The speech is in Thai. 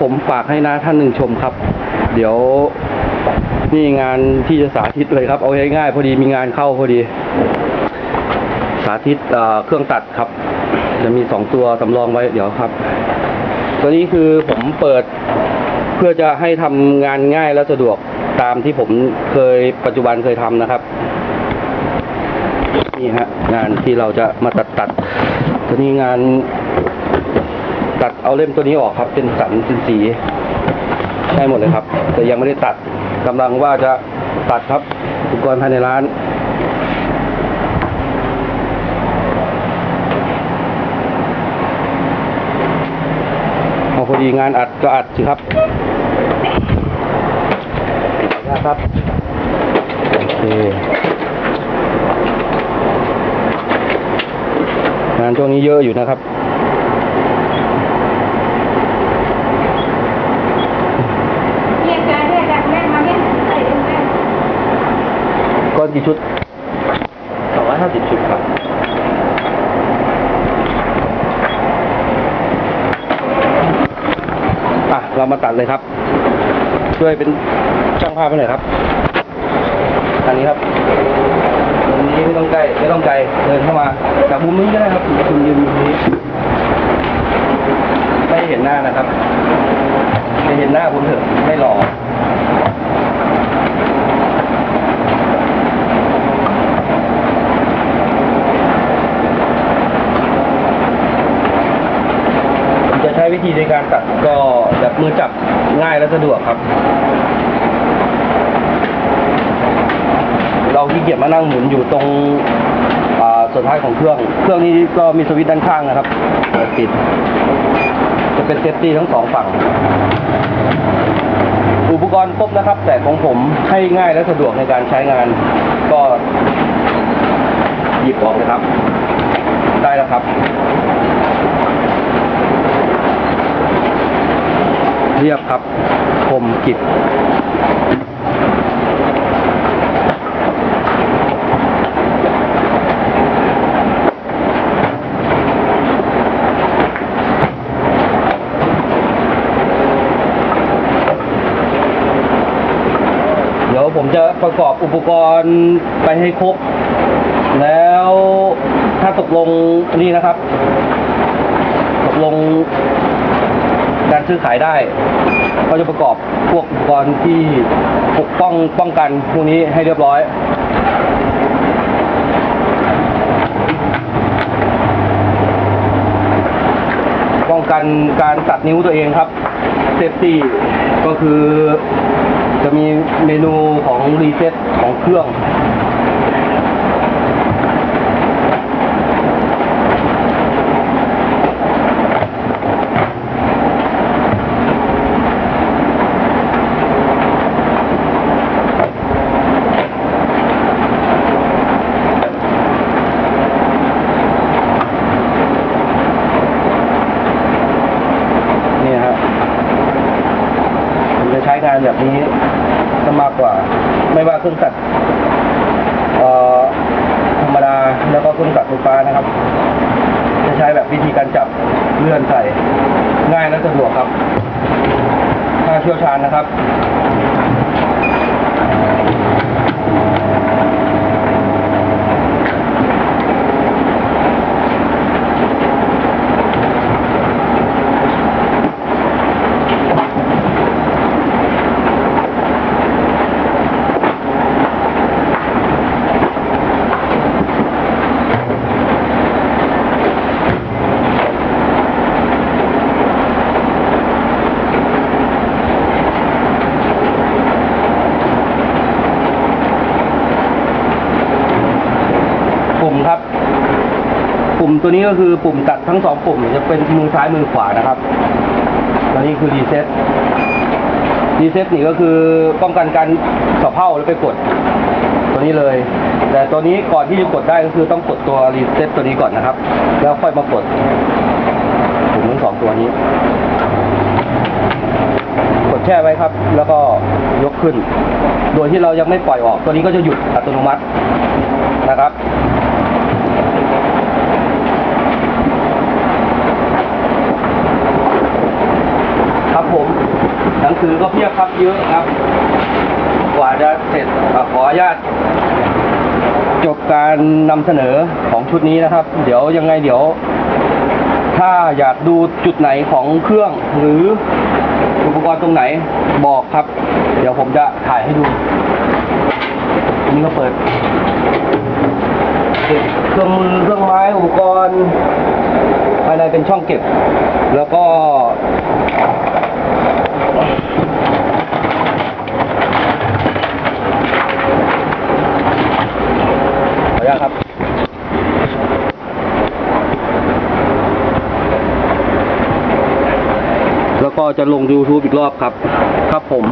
ผมฝากให้นะท่านหนึ่งชมครับ เดี๋ยวนี่งานที่จะสาธิตเลยครับ เอาง่ายๆพอดีมีงานเข้าพอดี สาธิตเเครื่องตัดครับ จะมีสองตัวสำรองไว้เดี๋ยวครับ ตัวนี้คือผมเปิดเพื่อจะให้ทำงานง่ายและสะดวกตามที่ผมเคยปัจจุบันเคยทำนะครับ นี่ฮะ งานที่เราจะมาตัดตัดตัวนี้งาน ตัดเอาเล่มตัวนี้ออกครับ เป็นสันเป็นสีใช่หมดเลยครับ แต่ยังไม่ได้ตัดกำลังว่าจะตัดครับอุปกรณ์ภายในร้านเอาพอดีงานอัดก็อัดสิครับนะครับโอเคงานช่วงนี้เยอะอยู่นะครับ เรียกการเรียกการแม่มาเนี่ยใส่แม่ ก้อนกี่ชุดสองร้อยห้าสิบชุดครับอะเรามาตัดเลยครับ ช่วยเป็นช่างภาพไปหน่อยครับ อันนี้ครับอันนี้ไม่ต้องไกลไม่ต้องไกลเดินเข้ามาจากมุมนี้ก็ได้ครับคุณยืนมุมนี้ไม่เห็นหน้านะครับไม่เห็นหน้าคุณเถอะไม่หล่อ ผมจะใช้วิ ธีในการตัดก็แบบมือจับง่ายและสะดวกครับ เราขี้เกียจมานั่งหมุนอยู่ตรงส่วนท้ายของเครื่อง เครื่องนี้ก็มีสวิตช์ด้านข้างนะครับเปิดปิด จะเป็นเซฟตี้ทั้งสองฝั่ง อุปกรณ์ครบนะครับ แต่ของผมให้ง่ายและสะดวกในการใช้งาน ก็หยิบออกเลยครับ ได้แล้วครับ รียบครับคมกิบเดี๋ยวผมจะประกอบอุปกรณ์ไปให้ครบ แล้วถ้าตกลงนี่นะครับ ตกลง ซื้อขายได้ ก็จะประกอบพวกอุปกรณ์ที่ปกป้องป้องกันพวกนี้ให้เรียบร้อยป้องกันการตัดนิ้วตัวเองครับเซฟตี้ก็คือจะมีเมนูของรีเซ็ตของเครื่อง นี่ฮะผมจะใช้งาน แบบนี้จะมากกว่า ไม่ว่าเครื่องตัดเอ่อธรรมดาแล้วก็เครื่องตัดไฟฟ้านะครับ จะใช้แบบวิธีการจับเลื่อนใส่ง่ายและสะดวกครับ ถ้าเชี่ยวชาญนะครับ ตัวนี้ก็คือปุ่มตัดทั้งสองปุ่มจะเป็นมือซ้ายมือขวานะครับตัวนี้คือรีเซ็ตรีเซ็ตนี่ก็คือป้องกันการสะเพร่าแล้วไปกด ตัวนี้เลย แต่ตัวนี้ก่อนที่จะกดได้ก็คือต้องกดตัวรีเซ็ตตัวนี้ก่อนนะครับ แล้วค่อยมากดปุ่มทั้งสองตัวนี้ กดแช่ไว้ครับ แล้วก็ยกขึ้น โดยที่เรายังไม่ปล่อยออก ตัวนี้ก็จะหยุดอัตโนมัตินะครับ ครับผม หนั งสือก็เพียบครับเยอะครับ กว่าจะเสร็จขออนุญาตจบการนำเสนอของชุดนี้นะครับ เดี๋ยวยังไงเดี๋ยว ถ้าอยากดูจุดไหนของเครื่องหรืออุปกรณ์ตรงไหนบอกครับ เดี๋ยวผมจะถ่ายให้ดูนนี้ก็เปิดเก็บเครื่องมือเครื่องไม้อุปกรณ์ภายในเป็นช่องเก็บ แล้วก็ ขออนุญาตครับ แล้ว ก็จะลง YouTube อีกรอบครับ ครับผม